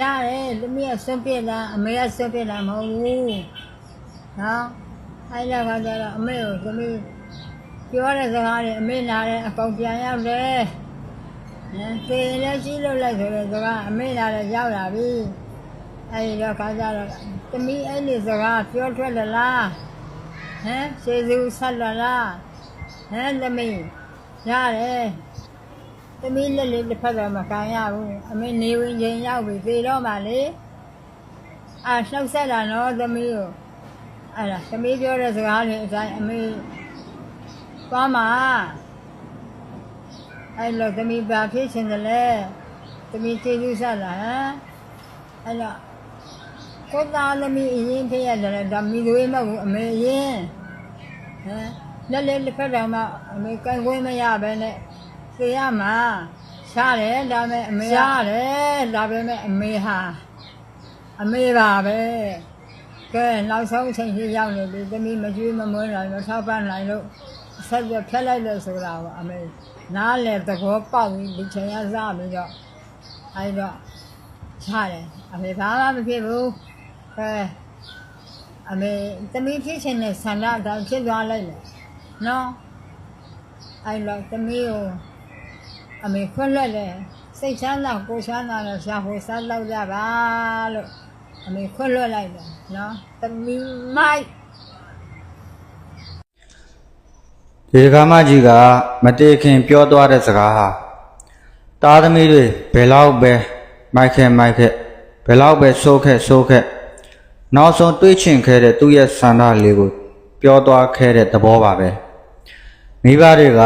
ရတယ်သမီးကဆွန့်ပြစ်တာအမေကဆွန့်ပြစ်တာမဟုတ်ဘူးနော်အဲ့ဒါကကြတော့အမေကိုသမီးပြောတဲ့စကားတွေအမေနာတယ်အကောင်ပြန်ရောက်တယ်ဟမ်သေရင်လည်းကြီးလို့လိုက်ဆိုတဲ့စကားအမေနာလည်းရောက်လာပြီအဲ့ဒီတော့ခါကြတော့သမီးအဲ့ဒီစကားပြောထွက်လလားဟမ်စေစုဆက်လလားဟမ်သမီးရတယ် သမီးလက်လေးတစ်ဖက်တော့မကန်ရဘူးအမေနေဝင်ချိန်ရောက်ပြီသေတော့မှလေအာနှုတ်ဆက်တာနော်သမီးကိုအဲ့ဒါသမီးပြောတဲ့စကားတွေအတိုင်းအမေသွားမှာအဲ့လိုသမီးဘာဖြစ်ရှင်တယ်လဲသမီးကျေးဇူးဆက်လာဟမ်အဲ့တော့ကိုယ်သားသမီးအရင်ဖြစ်ရတယ်ဒါမိသွေးမဟုတ်ဘူးအမေအရင်ဟမ်လက်လေးတစ်ဖက်တော့မှအမေကန်ခွင့်မရပဲနဲ့ သိရမှာရှားတယ်ဒါပေမဲ့အမေရှားတယ်ဒါပေမဲ့အမေဟာအမေပါပဲကဲနောက်ဆုံးအချိန်ကြီးရောက်နေပြီသမီးမကျွေးမမွေးနိုင်မထောက်ပံ့နိုင်လို့ဆက်ပြဖြတ်လိုက်လို့ဆိုတာကိုအမေနားလေသဘောပေါက်ပြီးဒီချိန်ရစပြီးတော့အဲဒီတော့ချတယ်အမေဘာမှမဖြစ်ဘူးကဲအမေသမီးဖြစ်ရှင်တဲ့ဆန္ဒအတိုင်းဖြစ်သွားလိုက်မယ်နော်အဲ့တော့သမီးကို အမေခွင့်လွတ်တယ်စိတ်ချမ်းသာကိုယ်ချမ်းသာနဲ့ရှာဖွေစားလောက်ကြပါလို့အမေခွင့်လွတ်လိုက်တယ်နော်သမီးမိုက်ဒီကမကြီးကမတေခင်ပြောသွားတဲ့စကားဟာသားသမီးတွေဘယ်လောက်ပဲမိုက်ခဲ့မိုက်ခဲ့ဘယ်လောက်ပဲဆိုးခဲ့ဆိုးခဲ့နောက်ဆုံးတွေးချင်ခဲ့တဲ့သူ့ရဲ့ဆန္ဒလေးကိုပြောသွားခဲ့တဲ့သဘောပါပဲမိဘတွေက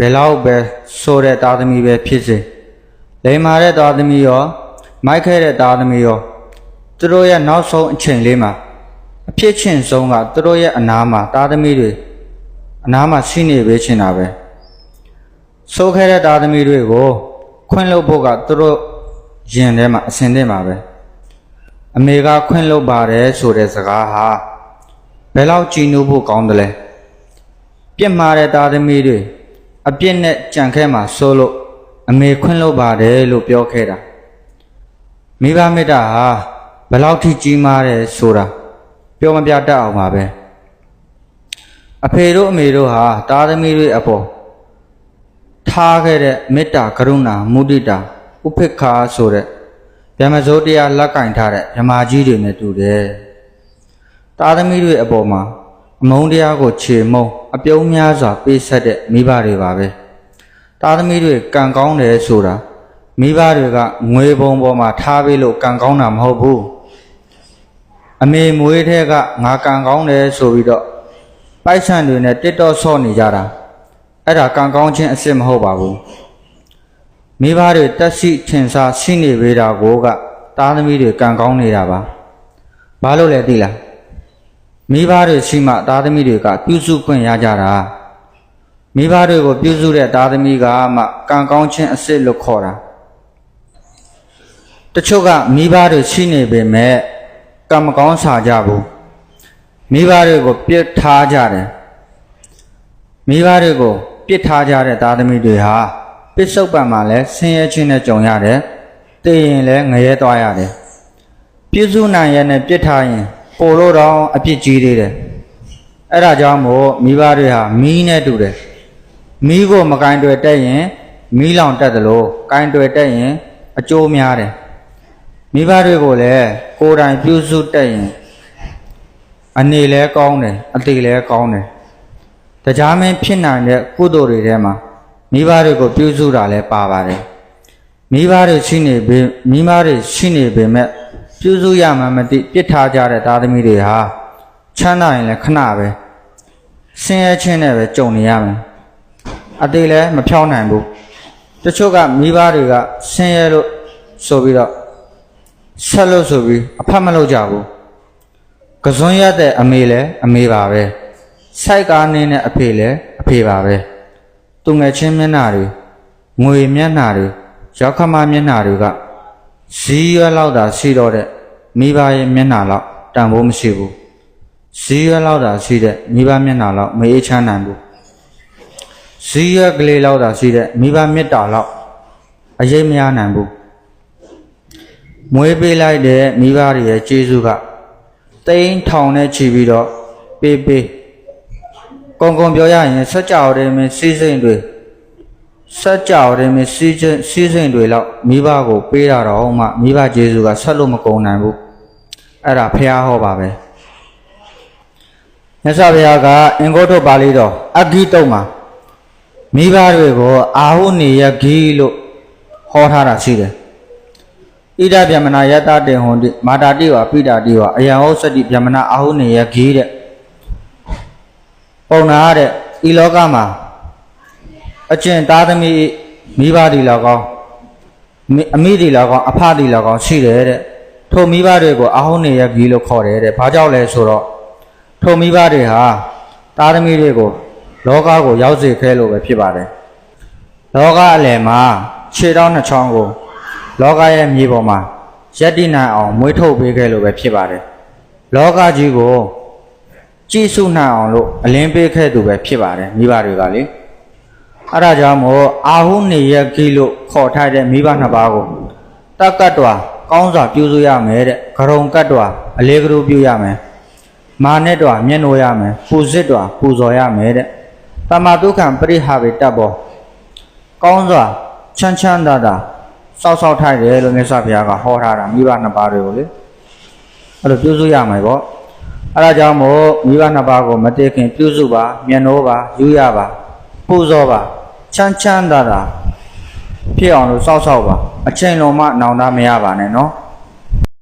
ဘယ်လောက်ပဲဆိုးတဲ့သားသမီးပဲဖြစ်စေလိမ္မာတဲ့သားသမီးရောမိုက်ခဲ့တဲ့သားသမီးရောသူတို့ရဲ့နောက်ဆုံးအချိန်လေးမှာအဖြစ်ချင်းဆုံးကသူတို့ရဲ့အနာမှာသားသမီးတွေအနားမှာရှိနေပေးချင်တာပဲဆိုးခဲတဲ့သားသမီးတွေကိုခွင့်လုပ်ဖို့ကသူတို့ရင်ထဲမှာအစင်တင်ပါပဲအမေကခွင့်လုပ်ပါတယ်ဆိုတဲ့စကားဟာဘယ်လောက်ကြည်နူးဖို့ကောင်းတယ်လဲပြစ်မှားတဲ့သားသမီးတွေ အပြစ်နဲ့ကြံခဲမှာဆိုးလို့အမေခွင့်လုပ်ပါတယ်လို့ပြောခဲ့တာမိဘမေတ္တာဟာဘယ်လောက်ထိကြီးမားတယ်ဆိုတာပြောမပြတတ်အောင်ပါပဲအဖေတို့အမေတို့ဟာသားသမီးတွေအပေါ်ထားခဲ့တဲ့မေတ္တာကရုဏာမုဒိတာဥပိ္ပခာဆိုတဲ့ဗျမဇိုးတရားလက်ကင်ထားတဲ့မြမာကြီးတွေနဲ့တူတယ်။သားသမီးတွေအပေါ်မှာ အမုန်းတရားကိုခြေမုံအပြုံးများစွာပေးဆက်တဲ့မိဘတွေပါပဲ။သားသမီးတွေကံကောင်းတယ်ဆိုတာမိဘတွေကငွေပုံပေါ်မှာထားပေးလို့ကံကောင်းတာမဟုတ်ဘူး။အမေမွေးတဲ့ကငါကံကောင်းတယ်ဆိုပြီးတော့ပိုက်ဆံတွေနဲ့တစ်တော့ဆော့နေကြတာအဲ့ဒါကံကောင်းခြင်းအစ်စ်မဟုတ်ပါဘူးမိဘတွေတက်ရှိထင်ရှားရှိနေပေတာကိုကသားသမီးတွေကံကောင်းနေတာပါဘာလို့လဲသိလား မိဘတွေရှိမှသားသမီးတွေကပြုစုခွင့်ရကြတာမိဘတွေကိုပြုစုတဲ့သားသမီးကမှကံကောင်းခြင်းအစ်စ်လို့ခေါ်တာတချို့ကမိဘတွေရှိနေပေမဲ့ကံမကောင်းစာကြဘူးမိဘတွေကိုပြစ်ထားကြတယ်မိဘတွေကိုပြစ်ထားကြတဲ့သားသမီးတွေဟာပစ္စုပန်မှာလည်းဆင်းရဲခြင်းနဲ့ကြုံရတယ်တည်ရင်လည်းငရဲသွားရတယ်ပြည့်စုံနိုင်ရနဲ့ပြစ်ထားရင် ပိုလို့တော့အပြစ်ကြီးသေးတယ်အဲ့ဒါကြောင့်မို့မိဘတွေဟာမီးနဲ့တူတယ်မီးကိုမကင်တွေ့တက်ရင်မီးလောင်တက်တယ်လို့ကင်တွေ့တက်ရင်အကျိုးများတယ်မိဘတွေကိုလည်းကိုယ်တိုင်ပြုစုတက်ရင်အနေလဲကောင်းတယ်အသေးလဲကောင်းတယ်တရားမင်းဖြစ်နိုင်တဲ့ကုသိုလ်တွေထဲမှာမိဘတွေကိုပြုစုတာလဲပါပါတယ်မိဘတွေရှိနေပေမိဘတွေရှိနေပေမဲ့ ပြုစုရမှမသိပြစ်ထားကြတဲ့သားသမီးတွေဟာချမ်းသာရင်လည်းခဏပဲဆင်းရဲခြင်းနဲ့ပဲကြုံနေရမယ်အသေးလဲမဖြောင်းနိုင်ဘူးတချို့ကမိဘတွေကဆင်းရဲလို့ဆိုပြီးတော့ဆက်လို့ဆိုပြီးအဖတ်မလုပ်ကြဘူးကစွန်းရတဲ့အမေလည်းအမေပါပဲစိုက်ကားနေတဲ့အဖေလည်းအဖေပါပဲသူငယ်ချင်းမျက်နှာတွေငွေမျက်နှာတွေရောက်ခမမျက်နှာတွေက ဇီးရွက်လောက်သာရှိတော့တဲ့မိဘရဲ့မျက်နှာလောက်တန်ဖိုးမရှိဘူးဇီးရွက်လောက်သာရှိတဲ့မိဘမျက်နှာလောက်မအေးချမ်းနိုင်ဘူးဇီးရွက်ကလေးလောက်သာရှိတဲ့မိဘမေတ္တာလောက်အရေးမရနိုင်ဘူးမွေးပေးလိုက်တဲ့မိဘတွေရဲ့ကျေးဇူးကတိန်းထောင်နဲ့ချီပြီးတော့ပေးပေးကုံကုံပြောရရင်စัจ java တွေမင်းစီးစိမ်တွေ စัจ java တွေမင်းစီးစိမ်စီးစိမ်တွေလောက်မိဘကို ပေးတာတော့မှမိဘကျေးဇူးကဆက်လို့မကုန်နိုင်ဘူးအဲ့ဒါဖះဟောပါပဲမြတ်စွာဘုရားကအင်္ဂုတ္တပါဠိတော်အဂိတုတ်မှာမိဘတွေကိုအာဟုနေယဂီလို့ဟောထားတာရှိတယ်ဣဒဗျမနာယတတေဟွန်တိမာတာတိဝပိတာတိဝအယံဟောစတိဗျမနာအာဟုနေယဂီတဲ့ပုံနာတဲ့ဤလောကမှာ အကျင့်သားသမီးမိဘဒီလောက်ကောင်းမိအမိဒီလောက်ကောင်းအဖဒီလောက်ကောင်းရှိတယ်တဲ့ထိုမိဘတွေကိုအာဟုနေယဂီလို့ခေါ်တယ်တဲ့ဘာကြောင့်လဲဆိုတော့ထိုမိဘတွေဟာသားသမီးတွေကိုလောကကိုရောက်စေခဲလို့ပဲဖြစ်ပါတယ်လောကအလယ်မှာခြေထောက်နှစ်ချောင်းကိုလောကရဲ့မြေပေါ်မှာရက်တိနိုင်အောင်မွေးထုတ်ပေးခဲ့လို့ပဲဖြစ်ပါတယ်။လောကကြီးကိုကြည်စုနိုင်အောင်လို့အလင်းပေးခဲ့သူပဲဖြစ်ပါတယ်မိဘတွေကလေ။ အဲဒါကြောင့်မို့အာဟုနေရကိလို့ခေါ်ထားတဲ့မိဘနှစ်ပါးကိုတက်ကတ်တော်ကောင်းစွာပြုစုရမယ်တဲ့။ဂရုံကတ်တော်အလေးကလူပြုရမယ်။မာနဲ့တော်မျက်နှိုးရမယ်။ပူစစ်တော်ပူဇော်ရမယ်တဲ့။တမတုခံပရိဟာဝေတ္တဘောကောင်းစွာချမ်းချမ်းသာသာစောက်စောက်ထိုက်တယ်လို့မြတ်စွာဘုရားကဟောထားတာမိဘနှစ်ပါးတွေကိုလေအဲ့လိုပြုစုရမှာပေါ့အဲ့ဒါကြောင့်မို့မိဘနှစ်ပါးကိုမတည်ခင်ပြုစုပါမျက်နှိုးပါယူရပါပူဇော်ပါ ချမ်းချမ်းသာသာဖြစ်အောင်လို့စောက်စောက်ပါအချိန်လုံးမှနောင်တမရပါနဲ့နော်